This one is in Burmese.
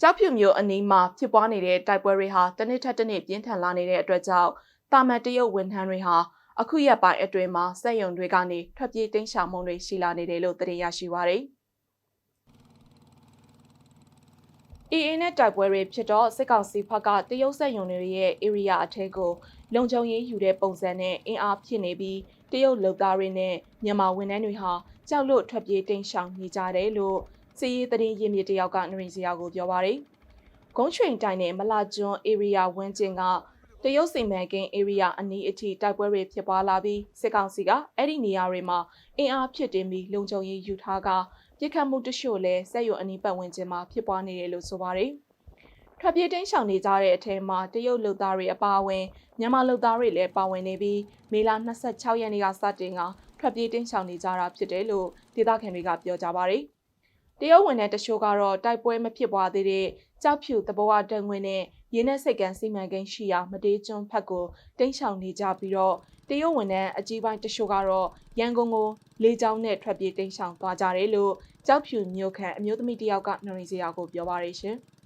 ကြောက်ဖြူမျိုးအနီးမှာဖြစ်ပွားနေတဲ့တိုက်ပွဲတွေဟာတစ်နှစ်ထက်တစ်နှစ်ပြင်းထန်လာနေတဲ့အတွက်ကြောင့်တာမန်တရုတ်ဝန်ထမ်းတွေဟာအခုရက်ပိုင်းအတွင်းမှာစက်ရုံတွေကနေထွက်ပြေးတိမ်းရှောင်မှုတွေရှိလာနေတယ်လို့သိရရှိပါရယ်။ EA နဲ့တိုက်ပွဲတွေဖြစ်တော့စစ်ကောင်စီဘက်ကတရုတ်စက်ရုံတွေရဲ့ area အထက်ကိုလုံခြုံရေးယူတဲ့ပုံစံနဲ့အင်အားဖြစ်နေပြီးတရုတ်လုပ်သားတွေနဲ့မြန်မာဝန်ထမ်းတွေဟာကြောက်လို့ထွက်ပြေးတိမ်းရှောင်နေကြတယ်လို့ စီးရီးသတင်းရင်းမြစ်တယောက်ကနှရင်းစရာကိုပြောပါရယ်။ဂုံးချွင်တိုင်းနဲ့မလာကျွန်း area ဝန်းကျင်ကတရုတ်စီမံကိန်း area အနီးအထိတိုက်ပွဲတွေဖြစ်ပွားလာပြီးစစ်ကောင်စီကအဲ့ဒီနေရာတွေမှာအင်အားဖြစ်တင်ပြီးလုံခြုံရေးယူထားကပြစ်ခတ်မှုတချို့လဲစက်ရုံအနီးပတ်ဝန်းကျင်မှာဖြစ်ပွားနေတယ်လို့ဆိုပါတယ်။ထွက်ပြေးတိမ်းရှောင်နေကြတဲ့အထက်မှာတရုတ်လူသားတွေအပါအဝင်မြန်မာလူသားတွေလည်းပါဝင်နေပြီးမေလ26ရက်နေ့ကစတင်ကထွက်ပြေးတိမ်းရှောင်နေကြတာဖြစ်တယ်လို့ဒေသခံတွေကပြောကြပါတယ်။ တရုတ်ဝန်ထမ်းတချို့ကတော့တိုက်ပွဲမဖြစ်ပွားသေးတဲ့ကြောက်ဖြူတဘဝတန်ငွေနဲ့ရင်းနှက်စိတ်ကန်းစီမံကိန်းရှိရာမတေးကျွန်းဖက်ကိုတိမ်းရှောင်နေကြပြီးတော့တရုတ်ဝန်ထမ်းအကြီးပိုင်းတချို့ကတော့ရန်ကုန်ကိုလေကြောင်းနဲ့ထွက်ပြေးတိမ်းရှောင်သွားကြတယ်လို့ကြောက်ဖြူမြို့ခံအမျိုးသမီးတယောက်ကနှုံရင်းစရာကိုပြောပါရရှင်။